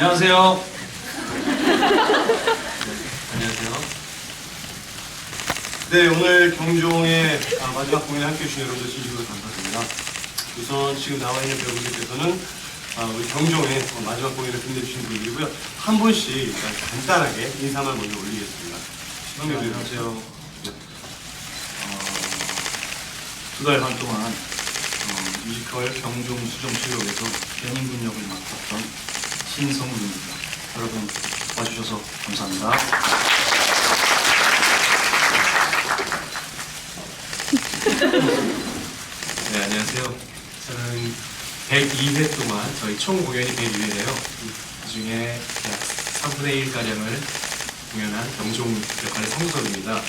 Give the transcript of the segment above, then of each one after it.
안녕하세요. 안녕하세요. 네, 오늘 경종의 아, 마지막 공연에 함께 해주신 여러분들 진심으로 감사드립니다. 우선 지금 나와 있는 배우분들께서는 아, 우리 경종의 어, 마지막 공연을 끝내주신 분들이고요. 한 분씩 간단하게 인사만 먼저 올리겠습니다. 네, 안녕하세요. 두 달 반 동안 어, 뮤지컬 경종 수정 치료에서 연인군 역을 맡았던 신성우입니다. 여러분 와주셔서 감사합니다. 네, 안녕하세요. 저는 102회 동안 저희 총 공연이 102회인데요. 그 중에 약 3분의 1가량을 공연한 경종 역할의 성석입니다.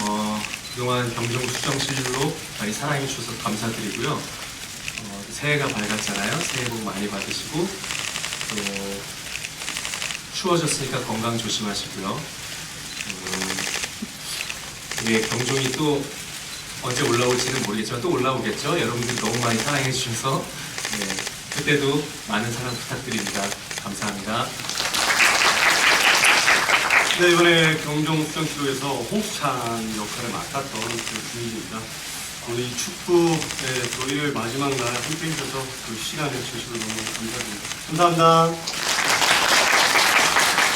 어, 그동안 경종 수정 실로 저희 사랑해 주셔서 감사드리고요. 어, 새해가 밝았잖아요. 새해 복 많이 받으시고 또 추워졌으니까 건강 조심하시고요. 음, 이게 경종이 또 언제 올라올지는 모르겠지만 또 올라오겠죠. 여러분들 너무 많이 사랑해 주셔서 네, 그때도 많은 사랑 부탁드립니다. 감사합니다. 네, 이번에 경종 수정치료에서 홍수찬 역할을 맡았던 그 주인입니다. 오늘 이 축구의 또 일요일 마지막 날 함께 해주셔서 그 시간을 주셔서 너무 감사드립니다. 감사합니다.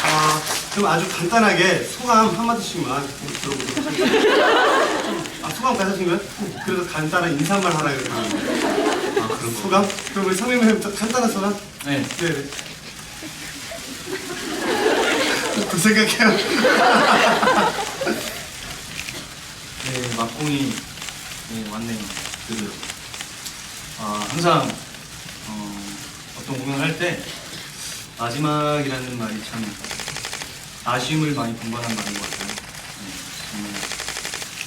아, 그럼 아주 간단하게 소감 한마디씩만 들어보도록 하겠습니다. 아, 소감 가셨신가요? 그래서 간단한 인사말 하라 그랬거든요. 아, 그럼 소감? 그럼 우리 선배님 간단한 소감? 네, 네네. 그 생각해요. 네 막공이 네, 왔네요. 그 아, 항상 어, 어떤 공연을 할 때 마지막이라는 말이 참 아쉬움을 많이 동반한 말인 것 같아요. 네, 정말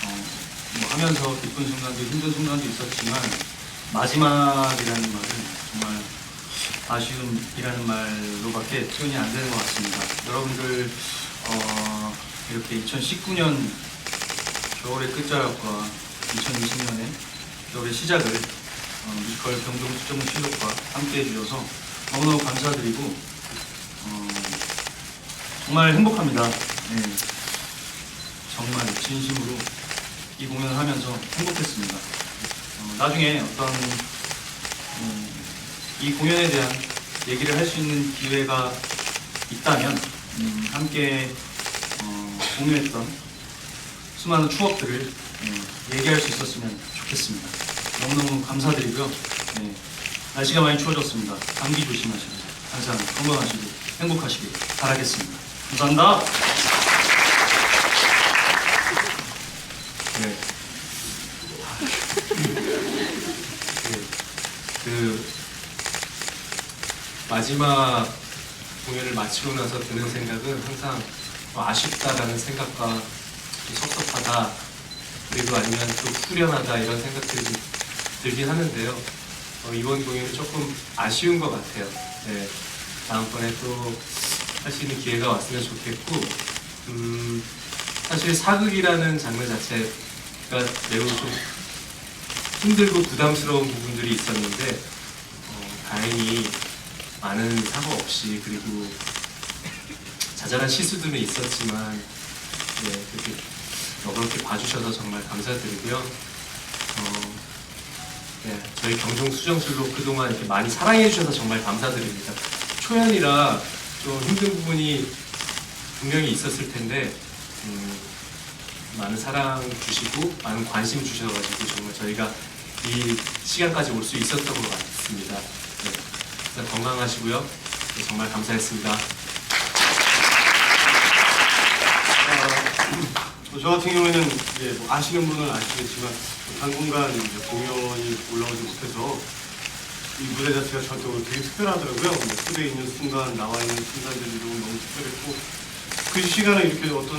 어, 뭐 하면서 기쁜 순간도 힘든 순간도 있었지만 마지막이라는 말은 정말 아쉬움이라는 말로밖에 표현이 안 되는 것 같습니다. 여러분들 어, 이렇게 2019년 겨울의 끝자락과 2020년의 겨울의 시작을 어, 뮤지컬 경종 수정 실록과 함께 해주셔서 너무너무 감사드리고 어, 정말 행복합니다. 네. 정말 진심으로 이 공연을 하면서 행복했습니다. 어, 나중에 어떤 음, 이 공연에 대한 얘기를 할 수 있는 기회가 있다면 음, 함께 어, 공유했던 수많은 추억들을 예, 얘기할 수 있었으면 좋겠습니다. 너무너무 감사드리고요. 예, 날씨가 많이 추워졌습니다. 감기 조심하시고 항상 건강하시고 행복하시길 바라겠습니다. 감사합니다. 네. 그, 그 마지막 공연을 마치고 나서 드는 생각은 항상 뭐 아쉽다라는 생각과 좀 섭섭하다 그리고 아니면 또 후련하다 이런 생각들이 좀 들긴 하는데요. 어, 이번 공연은 조금 아쉬운 것 같아요. 네. 다음번에 또 할 수 있는 기회가 왔으면 좋겠고, 음, 사실 사극이라는 장르 자체가 매우 좀 힘들고 부담스러운 부분들이 있었는데 어, 다행히 많은 사고 없이 그리고 자잘한 실수들은 있었지만 네, 그렇게 너 그럽게 봐주셔서 정말 감사드리고요. 어, 네, 저희 경종 수정실로 그동안 이렇게 많이 사랑해 주셔서 정말 감사드립니다. 초연이라 좀 힘든 부분이 분명히 있었을 텐데 음, 많은 사랑 주시고 많은 관심 주셔가지고 정말 저희가 이 시간까지 올 수 있었던 것 같습니다. 네, 건강하시고요. 네, 정말 감사했습니다. 어, 저 같은 경우에는 이제 뭐 아시는 분은 아시겠지만 당분간 이제 공연이 올라오지 못해서 이 무대 자체가 저한테 되게 특별하더라고요. 뭐 무대에 있는 순간, 나와 있는 순간들이 너무, 특별했고 그 시간에 이렇게 어떤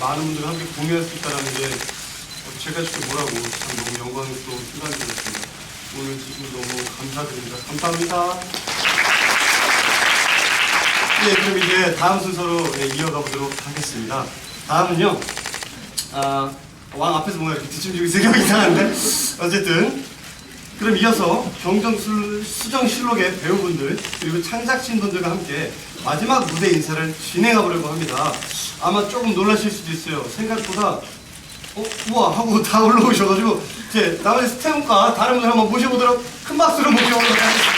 많은 분들과 함께 공유할 수 있다는 게 어, 제가 직접 뭐라고 참 너무 영광스러운 순간이었습니다. 오늘 지금 너무 감사드립니다. 감사합니다. 네, 그럼 이제 다음 순서로 네, 이어가 보도록 하겠습니다. 다음은요, 아, 왕 앞에서 뭔가 이렇게 뒷춤 주고 있으니까 이상한데? 어쨌든, 그럼 이어서 경정 수정실록의 배우분들 그리고 창작진분들과 함께 마지막 무대 인사를 진행해 보려고 합니다. 아마 조금 놀라실 수도 있어요. 생각보다 어, 우와 하고 다 올라오셔가지고 이제 나머지 스태프과 다른 분들 한번 모셔보도록 큰 박수로 모셔보도록 하겠습니다.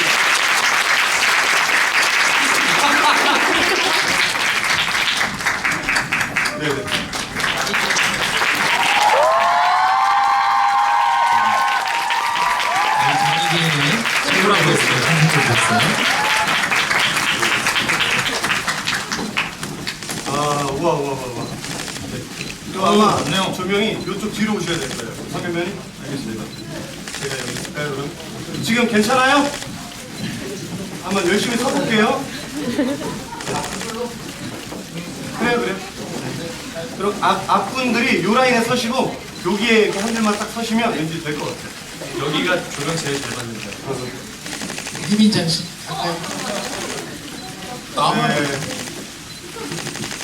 이거 아마 조명이 이쪽 뒤로 오셔야 될 거예요. 화면이? 알겠습니다. 제가 여기 있을까요, 그럼? 지금 괜찮아요? 한번 열심히 서볼게요. 그래요, 그래요. 그럼 앞, 앞분들이 요 라인에 서시고, 여기에 이렇게 한 줄만 딱 서시면 왠지 될 것 같아요. 여기가 조명 제일 잘 받는다. 희민장 씨. 아, 네.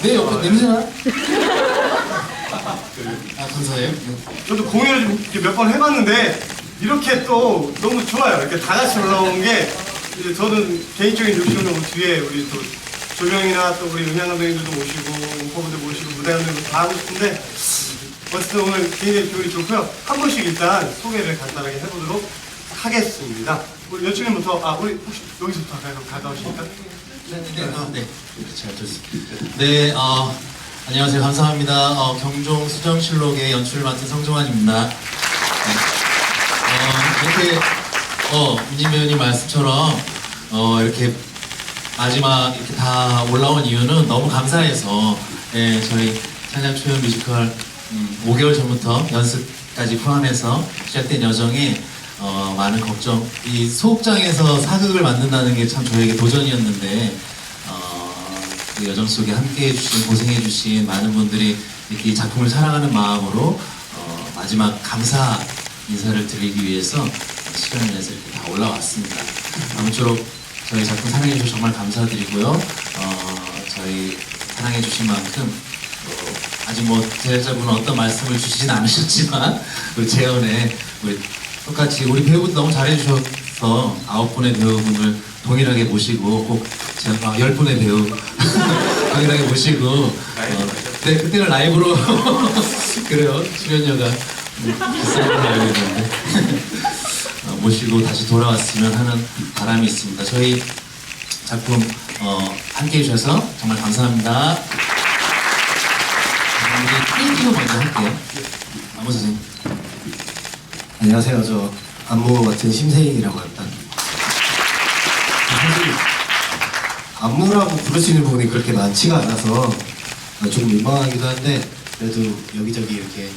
내 옆에 냄새나? 아, 감사해요. 저도 공연을 좀몇번 해봤는데 이렇게 또 너무 좋아요. 이렇게 다 같이 올라오는 게 이제 저는 개인적인 욕심으로 뒤에 우리 또 조명이나 또 우리 은양 감독님들도 모시고 웅퍼분들 모시고 무대 감독님도 다 하고 싶은데 어쨌든 오늘 굉장히 기분이 좋고요. 한 분씩 일단 소개를 간단하게 해보도록 하겠습니다. 우리 여친님부터 아 우리 혹시 여기서부터 할까요? 그럼 가까우시니까 네, 네, 아, 네. 잘 좋습니다. 네, 어, 안녕하세요. 감사합니다. 어, 경종 수정실록의 연출을 맡은 성종환입니다. 네. 어, 이렇게, 어, 민진 배우님 말씀처럼, 어, 이렇게 마지막 이렇게 다 올라온 이유는 너무 감사해서, 예, 저희 찬양 초연 뮤지컬 음, 5개월 전부터 연습까지 포함해서 시작된 여정에 어, 많은 걱정, 이 소극장에서 사극을 만든다는 게 참 저에게 도전이었는데 여정 속에 함께 해 주신 고생해 주신 많은 분들이 이렇게 이 작품을 사랑하는 마음으로 어, 마지막 감사 인사를 드리기 위해서 시간을 내서 이렇게 다 올라왔습니다. 아무쪼록 저희 작품 사랑해 주셔서 정말 감사드리고요. 어, 저희 사랑해 주신 만큼 또 아직 뭐 제작자분은 어떤 말씀을 주시진 않으셨지만 우리 재연에 우리 똑같이 우리 배우분 너무 잘해 주셔서 아홉 분의 배우분을 동일하게 모시고 꼭 제가 아, 열 분의 배우 동일하게 모시고 어, 네 그때는 라이브로 그래요 출연료가 음, 비싼 걸로 알고 있는데 어, 모시고 다시 돌아왔으면 하는 바람이 있습니다. 저희 작품 어, 함께 해주셔서 정말 감사합니다. 띵큐 먼저 할게요. 안무 선생님. 안녕하세요. 저 안무 맡은 심세인이라고 합니다. 사실 안무라고 부를 수 있는 부분이 그렇게 많지가 않아서 조금 민망하기도 한데 그래도 여기저기 이렇게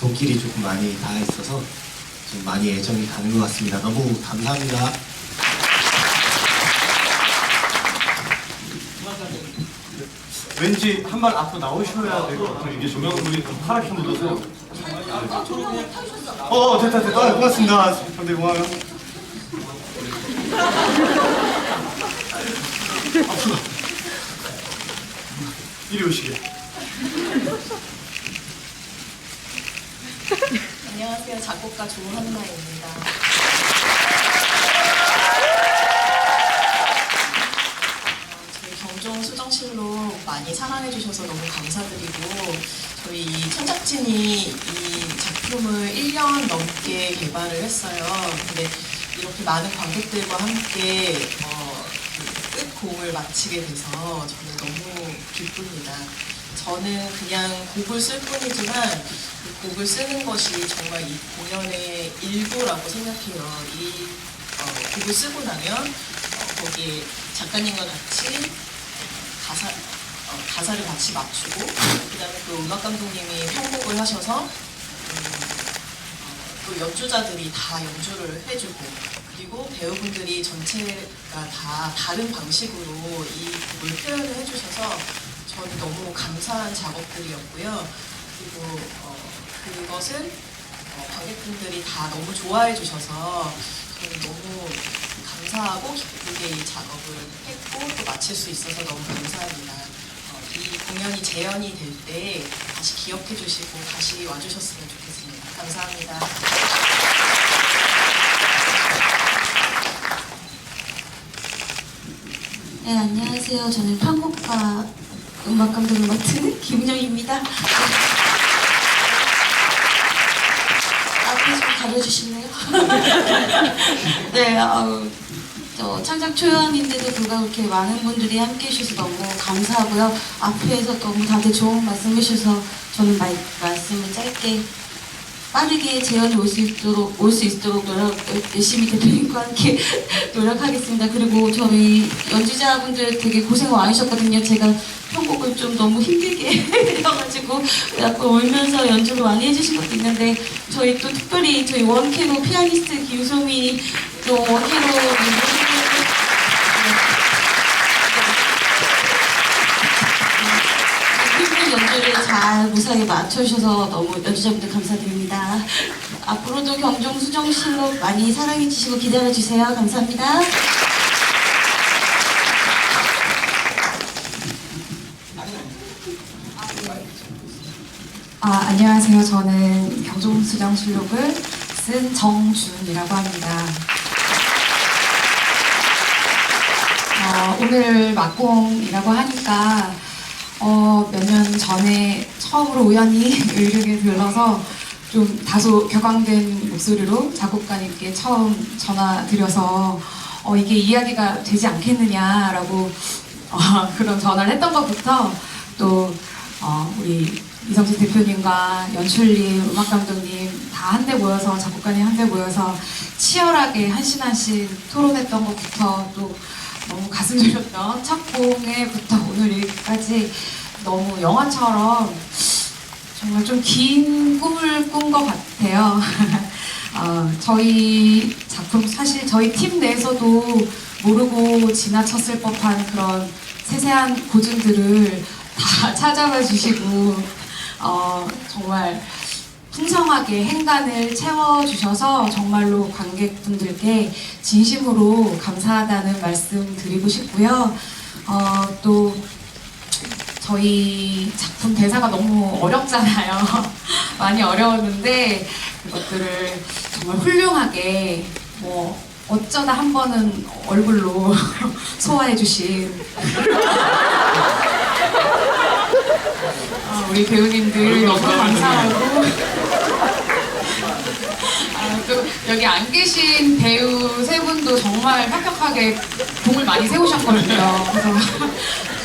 손길이 조금 많이 닿아 있어서 좀 많이 애정이 가는 것 같습니다. 너무 감사합니다. 왠지 한 발 앞으로 나오셔야 될 것 같아요. 이게 조명불이 좀 파랗게 묻어서. 어, 어, 됐다, 됐다. 아, 고맙습니다. 상대 고마워요. 앞으로. 이리 오시게. 안녕하세요. 작곡가 조한나입니다. 어, 저희 경종 수정실로 많이 사랑해주셔서 너무 감사드리고 저희 이 천작진이 이 작품을 1년 넘게 개발을 했어요. 근데 이렇게 많은 관객들과 함께 어, 마치게 돼서 저는 너무 기쁩니다. 저는 그냥 곡을 쓸 뿐이지만 그 곡을 쓰는 것이 정말 이 공연의 일부라고 생각해요. 이 어, 곡을 쓰고 나면 어, 거기에 작가님과 같이 가사 어, 가사를 같이 맞추고 그 다음에 또 음악 감독님이 편곡을 하셔서 음, 어, 또 연주자들이 다 연주를 해주고 배우분들이 전체가 다 다른 방식으로 이 곡을 표현을 해주셔서 저는 너무 감사한 작업들이었고요. 그리고 어, 그것을 어, 관객분들이 다 너무 좋아해 주셔서 저는 너무 감사하고 기쁘게 이 작업을 했고 또 마칠 수 있어서 너무 감사합니다. 어, 이 공연이 재현이 될 때 다시 기억해 주시고 다시 와주셨으면 좋겠습니다. 감사합니다. 네, 안녕하세요. 저는 편곡과 음악 감독을 맡은 김은영입니다. 앞에 좀 가려주실래요? 네, 아우, 저 창작 초연인데도 불구하고 이렇게 많은 분들이 함께 해주셔서 너무 감사하고요. 앞에서 너무 다들 좋은 말씀 해주셔서 저는 말, 말씀을 짧게 빠르게 재현이 올 수 있도록 올 수 있도록 노력 열심히 대표님과 함께 노력하겠습니다. 그리고 저희 연주자분들 되게 고생 많으셨거든요. 제가 편곡을 좀 너무 힘들게 해가지고 약간 울면서 연주를 많이 해주신 것도 있는데 저희 또 특별히 저희 원캐로 피아니스트 김소미 또 원캐로 힘든 잘 무사하게 맞춰주셔서 너무 연주자분들 감사드립니다. 앞으로도 경종 수정실로 많이 사랑해주시고 기다려주세요. 감사합니다. 아, 안녕하세요. 저는 경종 수정실록을 쓴 정준이라고 합니다. 어, 오늘 막공이라고 하니까 어, 몇 년 전에 처음으로 우연히 의뢰를 들러서 좀 다소 격앙된 목소리로 작곡가님께 처음 전화 드려서 어, 이게 이야기가 되지 않겠느냐라고 어, 그런 전화를 했던 것부터 또 어, 우리 이성진 대표님과 연출님, 음악 감독님 다 한데 모여서 작곡가님 한데 모여서 치열하게 한신 한신 토론했던 것부터 또 너무 가슴 졸였던 첫 공에부터 오늘까지 너무 영화처럼 정말 좀 긴 꿈을 꾼 것 같아요. 어, 저희 작품 사실 저희 팀 내에서도 모르고 지나쳤을 법한 그런 세세한 고증들을 다 찾아봐 주시고 어, 정말 풍성하게 행간을 채워주셔서 정말로 관객분들께 진심으로 감사하다는 말씀 드리고 싶고요. 어, 또 저희 작품 대사가 너무 어렵잖아요. 많이 어려웠는데 그것들을 정말 훌륭하게 뭐 어쩌다 한 번은 얼굴로 소화해 주신 아, 우리 배우님들 너무 감사하고 아, 또 여기 안 계신 배우 세 분도 정말 합격하게 공을 많이 세우셨거든요. 그래서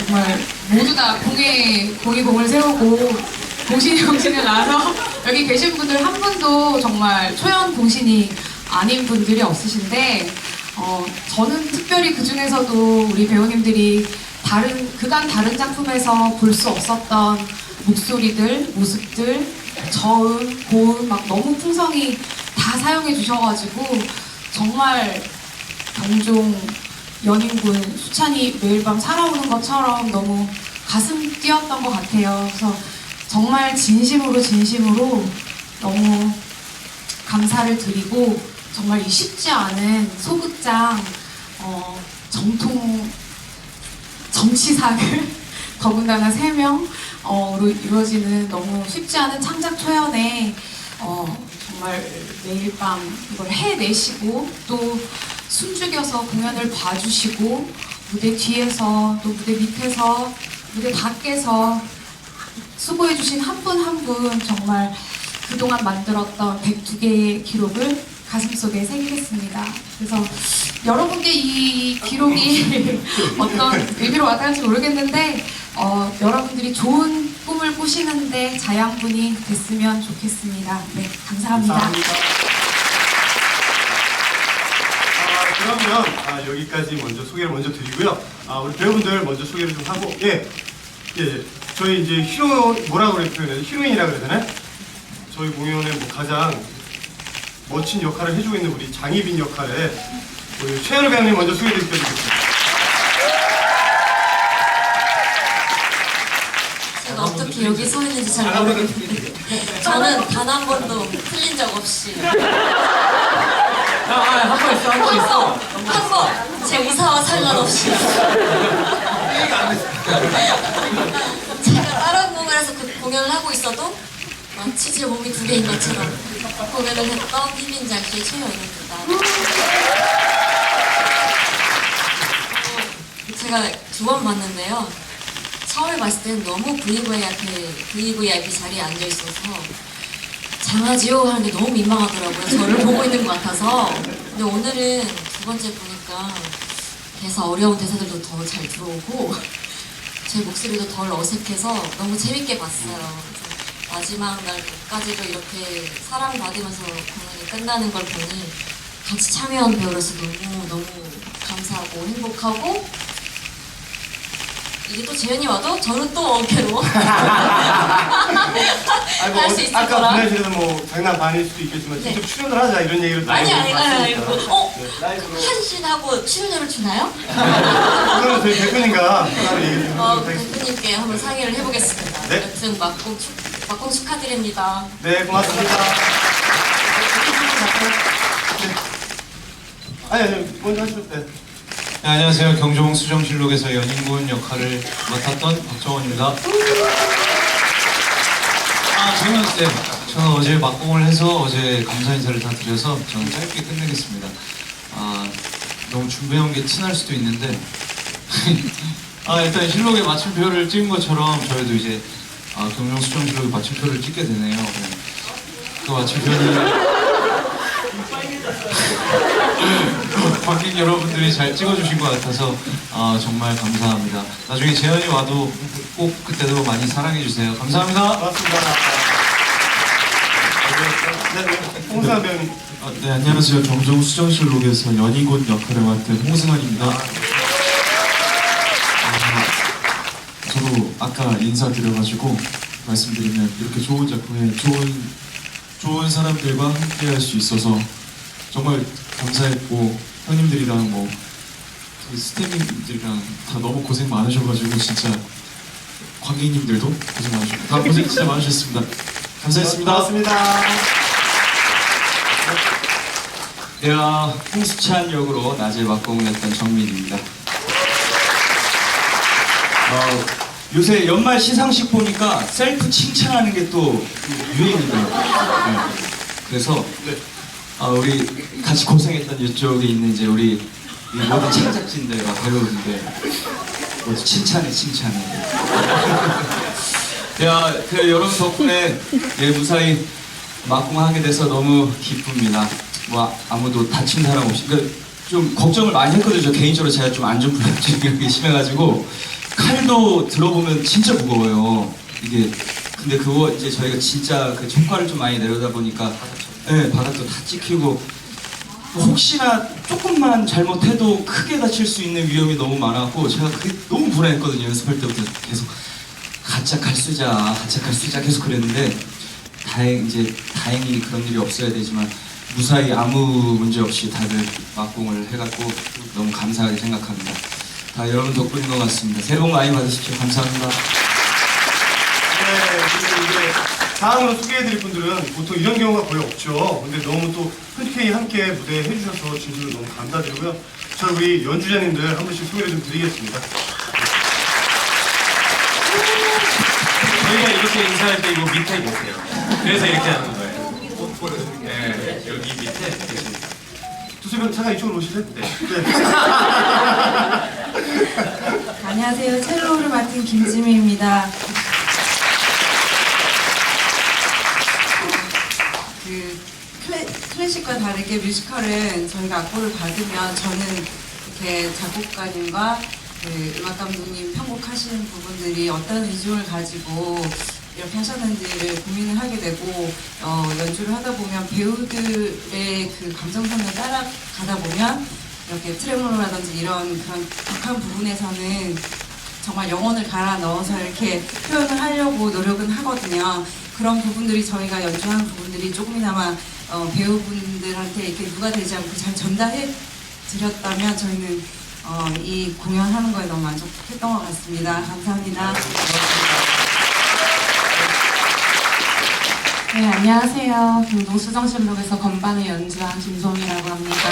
정말 모두 다 공에 공이 공을 세우고 공신이 공신을 나서 여기 계신 분들 한 분도 정말 초연 공신이 아닌 분들이 없으신데 어, 저는 특별히 그 중에서도 우리 배우님들이 다른 그간 다른 작품에서 볼 수 없었던 목소리들, 모습들, 저음, 고음 막 너무 풍성히 다 사용해 주셔가지고 정말 경종 연인군 수찬이 매일 밤 살아오는 것처럼 너무 가슴 뛰었던 것 같아요. 그래서 정말 진심으로 진심으로 너무 감사를 드리고 정말 이 쉽지 않은 소극장 어, 정통 정치사를 더군다나 세 명으로 이루어지는 너무 쉽지 않은 창작 초연에 어, 정말 매일 밤 이걸 해내시고 또 숨죽여서 공연을 봐주시고 무대 뒤에서 또 무대 밑에서 무대 밖에서 수고해주신 한 분 한 분 정말 그동안 만들었던 102개의 기록을 가슴속에 새기겠습니다. 그래서 여러분께 이 기록이 어떤 의미로 와닿을지 모르겠는데 어, 여러분들이 좋은 꿈을 꾸시는데 자양분이 됐으면 좋겠습니다. 네, 감사합니다. 아, 그러면 아, 여기까지 먼저 소개를 먼저 드리고요. 아, 우리 배우분들 먼저 소개를 좀 하고 예, 예, 예. 저희 이제 히로 뭐라고 그래 표현해요? 히로인이라 그래야 되나? 저희 공연에 뭐 가장 멋진 역할을 해주고 있는 우리 장희빈 역할에 우리 최현우 배우님 먼저 소개해 주시겠습니다. 제가 어떻게 여기 서 있는지 잘 모르겠는데. 저는 단 한 번도 틀린 적 없이. 한번 있어, 한 번 있어. 한번 제 의사와 상관없이. 제가 다른 공연에서 그 공연을 하고 있어도 마치 제 몸이 두 개인 것처럼 공연을 했던 희민장 씨의 최연입니다. 어, 제가 두 번 봤는데요. 처음에 봤을 때는 너무 VVIP, VVIP 자리에 앉아 있어서 장하지요 하는데 너무 민망하더라고요. 저를 보고 있는 것 같아서. 근데 오늘은 두 번째 보니까 대사 어려운 대사들도 더 잘 들어오고 제 목소리도 덜 어색해서 너무 재밌게 봤어요. 마지막 날까지도 이렇게 사랑받으면서 공연이 끝나는 걸 보니 같이 참여한 배우로서 너무 너무 감사하고 행복하고 이게 또 재현이 와도 저는 또 어깨로 아니, 뭐 할 수 있을 아까 거라. 분야실에서 뭐 장난 반일 수도 있겠지만 네. 직접 출연을 하자 이런 얘기를 아니 아니 아니 아니. 어? 네, 라이브로 한신 하고 출연료를 주나요? 오늘은 저희 대표님과 따로 얘기 좀 어, 해보도록 하겠습니다. 대표님께 한번 상의를 해보겠습니다. 네. 여튼 막공 축 막공 축하드립니다. 네, 고맙습니다. 네. 아니, 아니, 먼저 하시죠. 네. 네, 안녕하세요. 경종 수정실록에서 연인군 역할을 맡았던 박정원입니다. 아, 저는 네, 저는 어제 막공을 해서 어제 감사 인사를 다 드려서 저는 짧게 끝내겠습니다. 아, 너무 준비해온 게 티날 수도 있는데 아, 일단 실록에 마침표를 찍은 것처럼 저희도 이제 아, 경종 수정실록에 마침표를 찍게 되네요. 네. 그 마침표는 관객 여러분들이 잘 찍어주신 것 같아서 아, 정말 감사합니다. 나중에 재현이 와도 꼭 그때도 많이 사랑해주세요. 감사합니다. 고맙습니다. 네, 네. 배우님. 아, 네 안녕하세요 경정 수정실록에서 연희군 역할을 맡은 홍승환입니다. 저도 아까 인사드려가지고 말씀드리면 이렇게 좋은 작품에 좋은 좋은 사람들과 함께 할 수 있어서 정말 감사했고 형님들이랑 뭐 스태프님들이랑 다 너무 고생 많으셔가지고 진짜 관객님들도 고생 많으셨고 다 고생 진짜 많으셨습니다. 감사했습니다. 고맙습니다. 네, 어, 홍수찬 역으로 낮에 막공을 했던 정민입니다. 어, 요새 연말 시상식 보니까 셀프 칭찬하는 게 또 유행이더라고요. 네. 그래서 아, 우리 같이 고생했던 이쪽에 있는 이제 우리 이 모든 창작진들과 배우분들 모두 칭찬해 칭찬해. 야, 그 여러분 덕분에 예, 무사히 막공하게 돼서 너무 기쁩니다. 뭐 아무도 다친 사람 없이 그좀 걱정을 많이 했거든요. 저 개인적으로 제가 좀 안전불감증이 심해가지고 칼도 들어보면 진짜 무거워요. 이게 근데 그거 이제 저희가 진짜 그 총과를 좀 많이 내려다 보니까 네, 바닥도 다 찍히고 혹시나 조금만 잘못해도 크게 다칠 수 있는 위험이 너무 많았고 제가 그게 너무 불안했거든요. 연습할 때부터 계속 가짜 칼 쓰자, 가짜 칼 쓰자 계속 그랬는데 다행 이제 다행히 그런 일이 없어야 되지만 무사히 아무 문제 없이 다들 막공을 해갖고 너무 감사하게 생각합니다. 다 여러분 덕분인 것 같습니다. 새해 복 많이 받으십시오. 감사합니다. 네, 그리고 이제 다음으로 소개해드릴 분들은 보통 이런 경우가 거의 없죠. 근데 너무 또 흔쾌히 함께 무대에 해주셔서 진심으로 너무 감사드리고요. 저 우리 연주자님들 한 분씩 소개를 좀 드리겠습니다. 저희가 이렇게 인사할 때 이거 밑에 계세요. 그래서 이렇게 하는 거예요. 네, 여기 밑에. 두수분 잠깐 이쪽으로 오실래요? 네. 네. 안녕하세요. 첼로를 맡은 김지미입니다. 그 클래, 클래 식과 다르게 뮤지컬은 저희가 악보를 받으면 저는 이렇게 작곡가님과 그 음악 감독님 편곡하시는 부분들이 어떤 의중을 가지고 이렇게 하셨는지를 고민을 하게 되고 어, 연주를 하다 보면 배우들의 그 감정선을 따라가다 보면 이렇게 트레몰로라든지 이런 그런 격한 부분에서는 정말 영혼을 갈아 넣어서 이렇게 표현을 하려고 노력은 하거든요. 그런 부분들이 저희가 연주하는 부분들이 조금이나마 어, 배우분들한테 이렇게 누가 되지 않고 잘 전달해 드렸다면 저희는 어, 이 공연하는 거에 너무 만족했던 것 같습니다. 감사합니다. 네, 안녕하세요. 경동 수정 실록에서 건반을 연주한 김소미라고 합니다.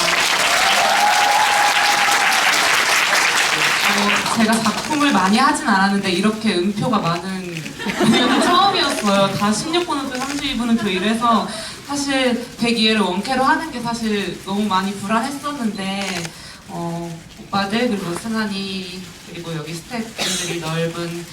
어, 제가 작품을 많이 하진 않았는데 이렇게 음표가 많은 처음이었어요. 다 16분음표, 32분음표 이래서 사실 102회를 원캐로 하는 게 사실 너무 많이 불안했었는데 어, 오빠들 그리고 승환이 그리고 여기 스태프분들이 넓은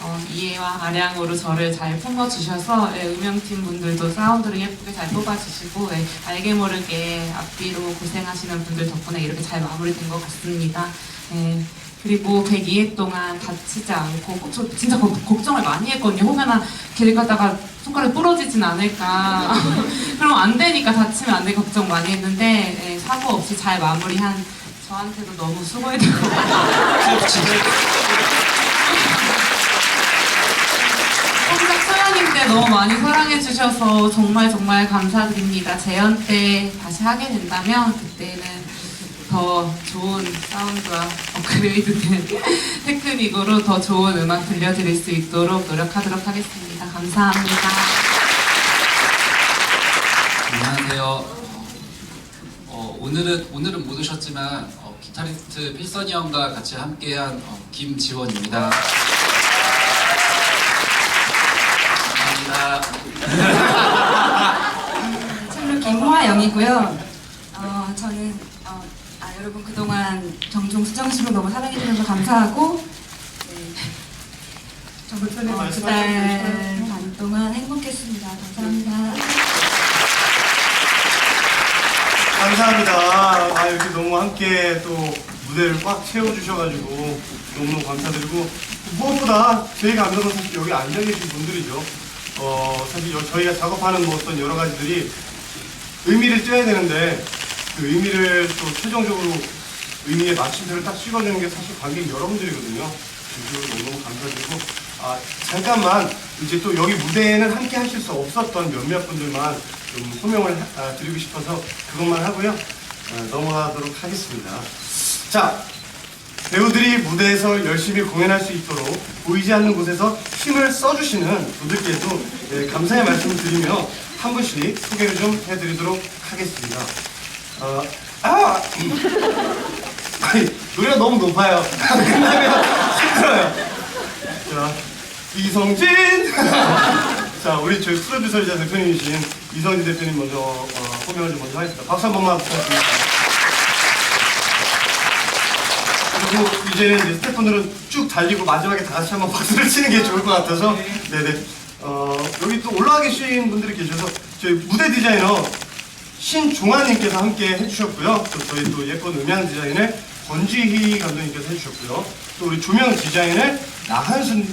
어, 이해와 아량으로 저를 잘 품어주셔서 예, 음영팀 분들도 사운드를 예쁘게 잘 뽑아주시고 예, 알게 모르게 앞뒤로 고생하시는 분들 덕분에 이렇게 잘 마무리된 것 같습니다. 예, 그리고 102회 동안 다치지 않고 저 진짜 걱- 걱정을 많이 했거든요. 혹여나 길 가다가 손가락이 부러지진 않을까. 그럼 안 되니까 다치면 안 돼 걱정 많이 했는데 예, 사고 없이 잘 마무리한 저한테도 너무 수고했던 것 같아요. 소연님 때 너무 많이 사랑해주셔서 정말 정말 감사드립니다. 재연 때 다시 하게 된다면 그때는 더 좋은 사운드와 업그레이드된 테크닉으로 더 좋은 음악 들려드릴 수 있도록 노력하도록 하겠습니다. 감사합니다. 안녕하세요. 어, 오늘은 오늘은 못 오셨지만 어, 기타리스트 필선이 형과 같이 함께한 어, 김지원입니다. 감사합니다. 참로 김화영이고요. 어, 저는 어, 아, 여러분 그동안 정종 수정씨로 너무 사랑해주셔서 감사하고 네. 어, 두달 반 동안 행복했습니다. 감사합니다. 감사합니다. 아, 이렇게 너무 함께 또 무대를 꽉 채워주셔가지고 너무너무 감사드리고 무엇보다 제일 감사한 사실 여기 앉아 계신 분들이죠. 어, 사실 여- 저희가 작업하는 뭐 어떤 여러 가지들이 의미를 띄어야 되는데 그 의미를 또 최종적으로 의미의 마침표를 딱 찍어주는 게 사실 관객 여러분들이거든요. 진심으로 너무너무 감사드리고 아, 잠깐만 이제 또 여기 무대에는 함께 하실 수 없었던 몇몇 분들만 좀 소명을 하- 아, 드리고 싶어서 그것만 하고요. 아, 넘어가도록 하겠습니다. 자, 배우들이 무대에서 열심히 공연할 수 있도록 보이지 않는 곳에서 힘을 써주시는 분들께도 네, 감사의 말씀을 드리며 한 분씩 소개를 좀 해드리도록 하겠습니다. 어, 아! 아니, 노래가 너무 높아요. 끝나면 힘들어요. 자, 이성진! 자, 우리 저희 프로듀서이자 대표님이신 이성진 대표님 먼저 어, 호명을 좀 먼저 하겠습니다. 박수 한 번만 부탁드립니다. 그리고 이제는 이제 스태프분들은 쭉 달리고 마지막에 다 같이 한번 박수를 치는 게 좋을 것 같아서 네네 어, 여기 또 올라와 계신 분들이 계셔서 저희 무대 디자이너 신종환님께서 함께 해주셨고요. 또 저희 또 예쁜 음향 디자인을 권지희 감독님께서 해주셨고요. 또 우리 조명 디자인을 나한순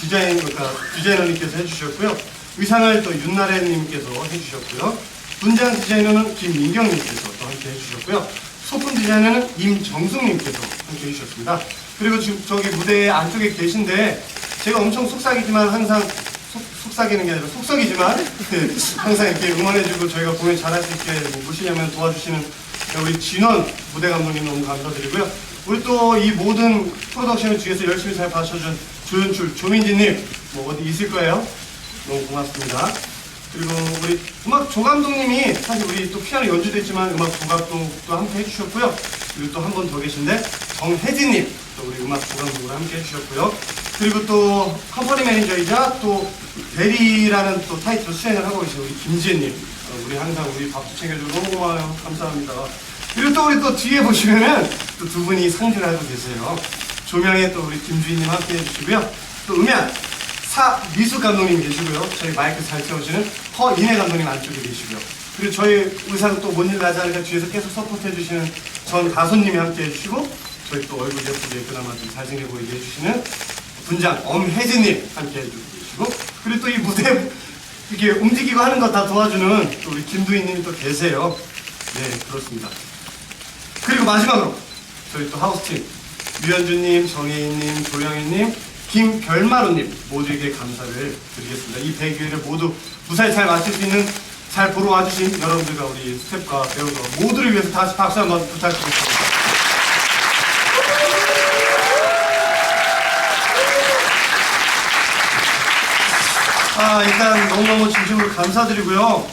디자인 그러니까 디자이너님께서 해주셨고요. 의상을 또 윤나래님께서 해주셨고요. 분장 디자이너는 김민경님께서 또 함께 해주셨고요. 소품 디자이너는 임정숙님께서 함께 해주셨습니다. 그리고 지금 저기 무대 안쪽에 계신데 제가 엄청 속삭이지만 항상 속, 속삭이는 게 아니라 속썩이지만 네, 항상 이렇게 응원해주고 저희가 공연 잘할 수 있게 뭐 무시냐면 도와주시는 우리 진원 무대 감독님 너무 감사드리고요. 우리 또 이 모든 프로덕션을 뒤에서 열심히 잘 봐주셔준 조연출 조민지님 뭐 어디 있을 거예요? 너무 고맙습니다. 그리고 우리 음악 조감독님이 사실 우리 또 피아노 연주도 했지만 음악 조감독도 함께 해주셨고요. 그리고 또 한 분 더 계신데 정혜진님 또 우리 음악 조감독으로 함께 해주셨고요. 그리고 또 컴퍼니 매니저이자 또 대리라는 또 타이틀 수행을 하고 계신 우리 김지혜님 어, 우리 항상 우리 밥도 챙겨주고 너무 고마워요. 감사합니다. 그리고 또 우리 또 뒤에 보시면은 또 두 분이 상주를 하고 계세요. 조명에 또 우리 김주희님 함께 해주시고요. 또 음향 사 미수 감독님 계시고요. 저희 마이크 잘 채우시는 허인혜 감독님 안쪽에 계시고요. 그리고 저희 의상 또 뭔일 나지 않을까 뒤에서 계속 서포트 해주시는 전 가수님이 함께 해주시고 저희 또 얼굴 예쁘게 그나마 좀 잘생겨 보이게 해주시는 분장 엄혜진님 함께 해주시고 그리고 또 이 무대 이렇게 움직이고 하는 거 다 도와주는 또 우리 김두희님이 또 계세요. 네 그렇습니다. 그리고 마지막으로 저희 또 하우스팀 유현주님, 정혜인님, 조영희님, 김별마루님 모두에게 감사를 드리겠습니다. 이 100일을 모두 무사히 잘 마칠 수 있는 잘 보러 와주신 여러분들과 우리 스태프과 배우가 모두를 위해서 다시 박수 한번 부탁드리겠습니다. 아, 일단 너무너무 진심으로 감사드리고요.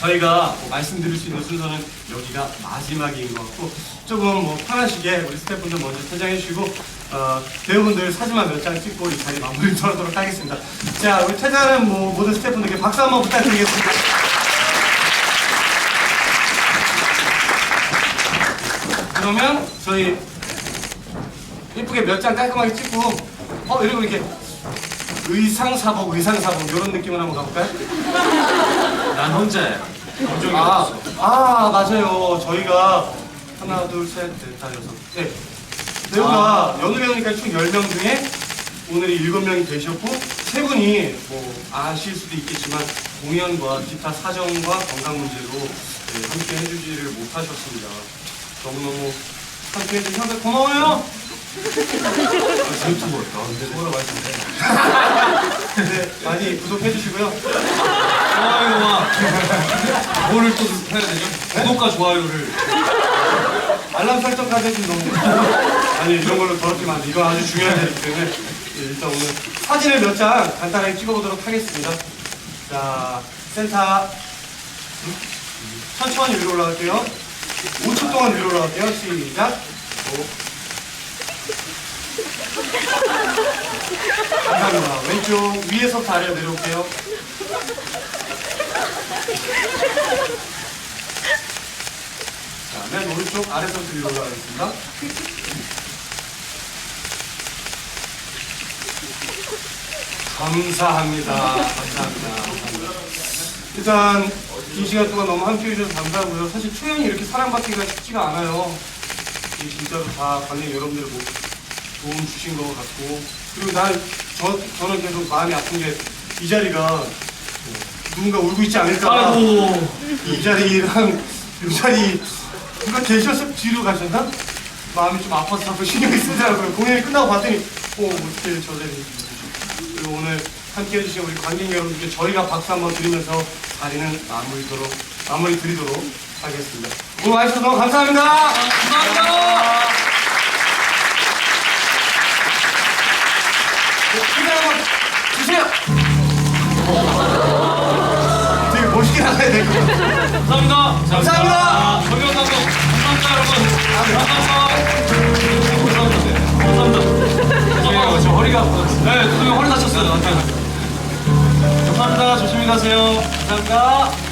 저희가 뭐 말씀드릴 수 있는 순서는 여기가 마지막인 것 같고 조금 뭐 편하시게 우리 스태프분들 먼저 퇴장해 주시고 어, 배우분들 사진만 몇 장 찍고 이 자리 마무리 하도록 하겠습니다. 자, 우리 퇴장하는 뭐 모든 스태프분들께 박수 한번 부탁드리겠습니다. 그러면 저희 예쁘게 몇 장 깔끔하게 찍고 어 이러고 이렇게 의상사복 의상사복 이런 느낌으로 한번 가볼까요? 난 혼자야. 감정이 아, 없어. 아 맞아요 저희가 하나 둘 셋 넷 다 여섯 네 배우가 연우 배우니까 총 10명 중에 오늘이 7명이 되셨고 세 분이 뭐 아실 수도 있겠지만 공연과 기타 사정과 건강 문제로 네, 함께 해주지를 못하셨습니다 너무너무 함께 형들 고마워요 유튜버 나오는데 뭐라고 하시는데. 네, 많이 구독해주시고요 좋아요와 뭐를 또 해야 되죠? 구독과 좋아요를 알람 설정까지 해주면 너무 아니 이런 걸로 더럽히면 안 돼. 이건 아주 중요한 일이기 때문에 예, 일단 오늘 사진을 몇 장 간단하게 찍어보도록 하겠습니다 자 센터 천천히 위로 올라갈게요 5초 동안 위로 올라갈게요 시작 오. 감사합니다 왼쪽 위에서부터 아래로 내려올게요 자, 맨 오른쪽 아래서부터 위로 올라가겠습니다. 감사합니다. 감사합니다. 일단 긴 시간 동안 너무 함께 해 주셔서 감사하고요. 사실 초연이 이렇게 사랑받기가 쉽지가 않아요. 이 진짜로 다 관객 여러분들 뭐 도움 주신 것 같고 그리고 난 저, 저는 계속 마음이 아픈 게 이 자리가 누군가 울고 있지 않을까 아이고 이 자리랑 이 자리 누가 계셔서 뒤로 가셨나? 마음이 좀 아파서 자꾸 신경이 쓰더라고요. 공연이 끝나고 봤더니 어 어떻게 저 계시지? 그리고 오늘 함께 해주신 우리 관객 여러분께 저희가 박수 한번 드리면서 자리는 마무리도록 마무리 드리도록 하겠습니다. 오늘 와주셔서 너무 감사합니다. 감사합니다. 나가야 될 것 같아요. 감사합니다. 감사합니다. 감독 감사합니다 여러분. 감사합니다. 감사합니다. 죄송해요. 저 허리가 아파요. 네, 죄송해요. 허리 다쳤어요. 감사합니다. 조심히 가세요. 감사합니다.